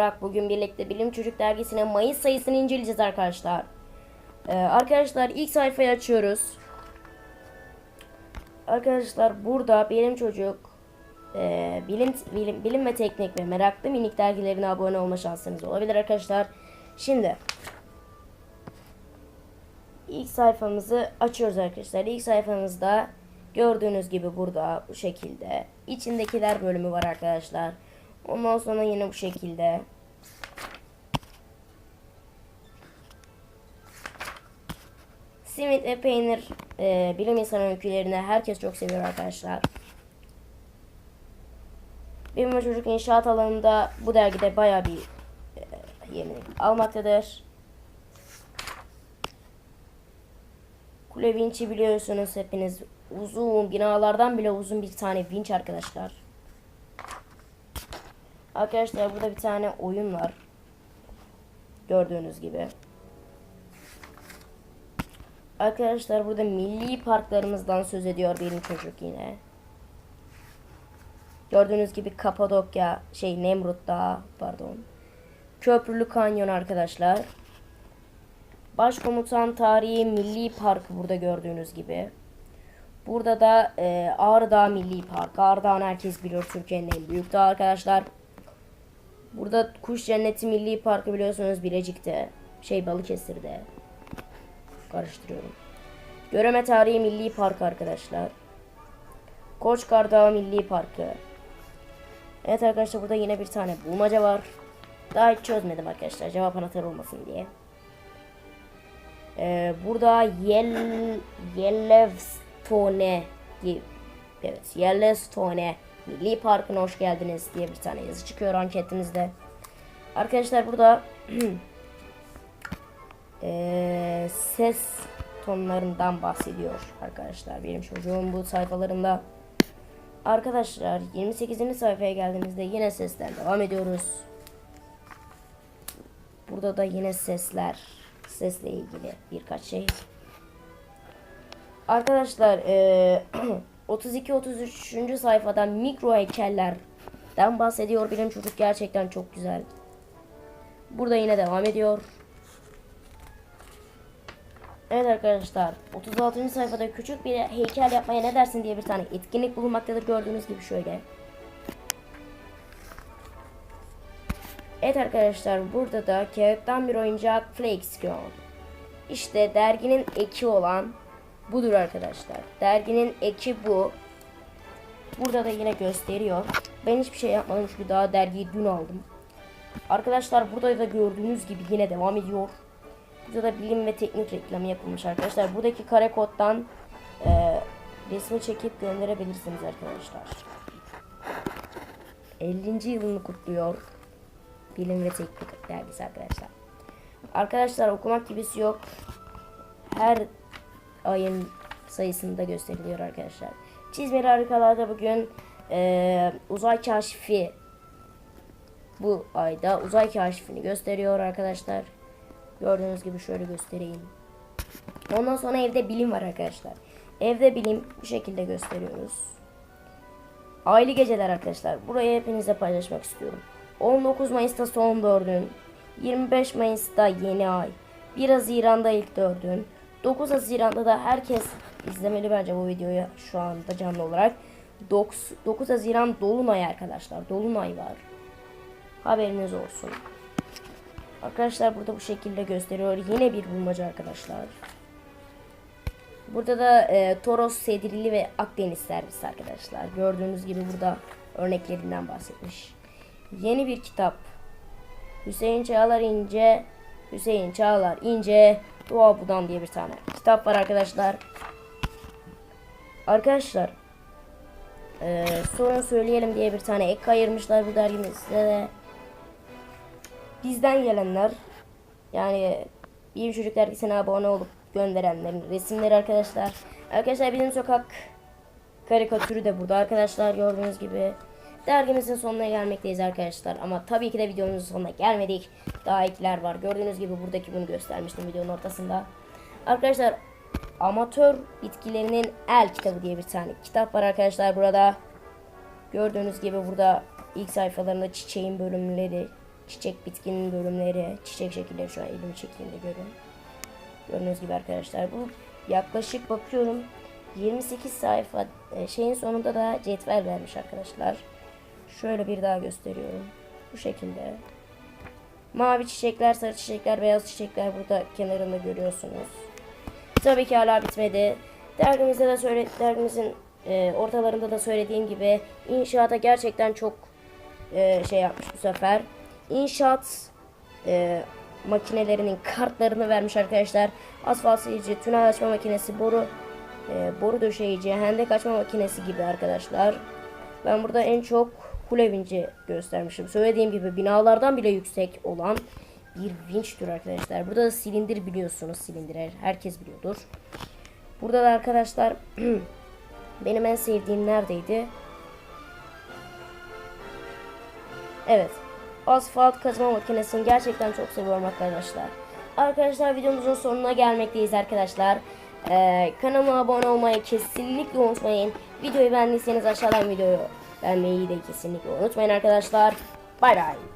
Toprak. Bugün birlikte Bilim Çocuk dergisine Mayıs sayısını inceleyeceğiz arkadaşlar. Ee, arkadaşlar ilk sayfayı açıyoruz. Arkadaşlar burada Bilim Çocuk e, bilim, bilim, bilim ve teknik ve meraklı minik dergilerine abone olma şansınız olabilir arkadaşlar. Şimdi ilk sayfamızı açıyoruz arkadaşlar. İlk sayfamızda gördüğünüz gibi burada bu şekilde içindekiler bölümü var arkadaşlar. Ondan sonra yine bu şekilde simit ve peynir e, bilim insanı öykülerini herkes çok seviyor arkadaşlar. Ve çocuk inşaat alanında bu dergide bayağı bir e, yerini almaktadır. Kule vinçi biliyorsunuz hepiniz. Uzun binalardan bile uzun bir tane vinç arkadaşlar. Arkadaşlar burada bir tane oyun var. Gördüğünüz gibi. Arkadaşlar burada milli parklarımızdan söz ediyor benim çocuk yine. Gördüğünüz gibi Kapadokya, şey Nemrut Dağı, pardon. Köprülü Kanyon arkadaşlar. Başkomutan Tarihi Milli Parkı burada gördüğünüz gibi. Burada da e, Ağrı Dağı Milli Park. Ağrı Dağı'nı herkes biliyor Türkiye'nin en büyük dağı arkadaşlar. Burada Kuş Cenneti Milli Parkı biliyorsunuz Bilecik'te. Şey Balıkesir'de. Karıştırıyorum. Göreme Tarihi Milli Parkı arkadaşlar. Koçkar Dağı Milli Parkı. Evet arkadaşlar burada yine bir tane bulmaca var. Daha hiç çözmedim arkadaşlar. Cevap anahtarı olmasın diye. Ee, burada Yel Yellowstone diye evet Yellowstone Milli Parkı'na hoş geldiniz diye bir tane yazı çıkıyor anketimizde. Arkadaşlar burada ee, ses tonlarından bahsediyor arkadaşlar benim çocuğum bu sayfalarında. Arkadaşlar 28. sayfaya geldiğimizde yine sesten devam ediyoruz. Burada da yine sesler, sesle ilgili birkaç şey. Arkadaşlar eee, 32-33. sayfada mikro heykellerden bahsediyor. Bilim çocuk gerçekten çok güzel. Burada yine devam ediyor. Evet arkadaşlar 36. sayfada küçük bir heykel yapmaya ne dersin diye bir tane etkinlik bulunmaktadır gördüğünüz gibi şöyle. Evet arkadaşlar burada da kağıttan bir oyuncak Flakescon. İşte derginin eki olan budur arkadaşlar. Derginin eki bu. Burada da yine gösteriyor. Ben hiçbir şey yapmadım çünkü daha dergiyi dün aldım. Arkadaşlar burada da gördüğünüz gibi yine devam ediyor. Burada da bilim ve teknik reklamı yapılmış arkadaşlar. Buradaki kare koddan e, resmi çekip gönderebilirsiniz arkadaşlar. 50. yılını kutluyor. Bilim ve teknik dergisi arkadaşlar. Arkadaşlar okumak gibisi yok. Her ayın sayısında gösteriliyor arkadaşlar. Çizmeli harikalarda bugün e, uzay kaşifi bu ayda uzay kaşifini gösteriyor arkadaşlar. Gördüğünüz gibi şöyle göstereyim. Ondan sonra evde bilim var arkadaşlar. Evde bilim bu şekilde gösteriyoruz. Aile geceler arkadaşlar. Burayı hepinize paylaşmak istiyorum. 19 Mayıs'ta son dördün. 25 Mayıs'ta yeni ay. 1 Haziran'da ilk dördün. 9 Haziran'da da herkes izlemeli bence bu videoyu şu anda canlı olarak. 9, 9 Haziran Dolunay arkadaşlar. Dolunay var. Haberiniz olsun. Arkadaşlar burada bu şekilde gösteriyor. Yine bir bulmaca arkadaşlar. Burada da e, Toros, Sedirili ve Akdeniz servisi arkadaşlar. Gördüğünüz gibi burada örneklerinden bahsetmiş. Yeni bir kitap. Hüseyin Çağlar İnce, Hüseyin Çağlar İnce, Doğa Budan diye bir tane kitap var arkadaşlar. Arkadaşlar e, sorun söyleyelim diye bir tane ek ayırmışlar bu dergimizde de. Bizden gelenler yani bir çocuk dergisine abone olup gönderenlerin resimleri arkadaşlar. Arkadaşlar bizim sokak karikatürü de burada arkadaşlar gördüğünüz gibi. Dergimizin sonuna gelmekteyiz arkadaşlar. Ama tabii ki de videomuzun sonuna gelmedik. Daha ekler var. Gördüğünüz gibi buradaki bunu göstermiştim videonun ortasında. Arkadaşlar amatör bitkilerinin el kitabı diye bir tane kitap var arkadaşlar burada. Gördüğünüz gibi burada ilk sayfalarında çiçeğin bölümleri, çiçek bitkinin bölümleri, çiçek şekilleri şu an elim şeklinde görün. Gördüğünüz gibi arkadaşlar bu yaklaşık bakıyorum 28 sayfa e, şeyin sonunda da cetvel vermiş arkadaşlar. Şöyle bir daha gösteriyorum. Bu şekilde. Mavi çiçekler, sarı çiçekler, beyaz çiçekler burada kenarında görüyorsunuz. Tabii ki hala bitmedi. Dergimizde de söyle, dergimizin e, ortalarında da söylediğim gibi inşaata gerçekten çok e, şey yapmış bu sefer. İnşaat e, makinelerinin kartlarını vermiş arkadaşlar. Asfalt sıyıcı, tünel açma makinesi, boru e, boru döşeyici, hendek açma makinesi gibi arkadaşlar. Ben burada en çok kule vinci göstermişim. Söylediğim gibi binalardan bile yüksek olan bir vinçtür arkadaşlar. Burada da silindir biliyorsunuz. Silindir her- herkes biliyordur. Burada da arkadaşlar benim en sevdiğim neredeydi? Evet. Asfalt kazma makinesini gerçekten çok seviyorum arkadaşlar. Arkadaşlar videomuzun sonuna gelmekteyiz arkadaşlar. Ee, kanalıma abone olmayı kesinlikle unutmayın. Videoyu beğendiyseniz aşağıdan videoyu beğenmeyi de kesinlikle unutmayın arkadaşlar. Bay bay.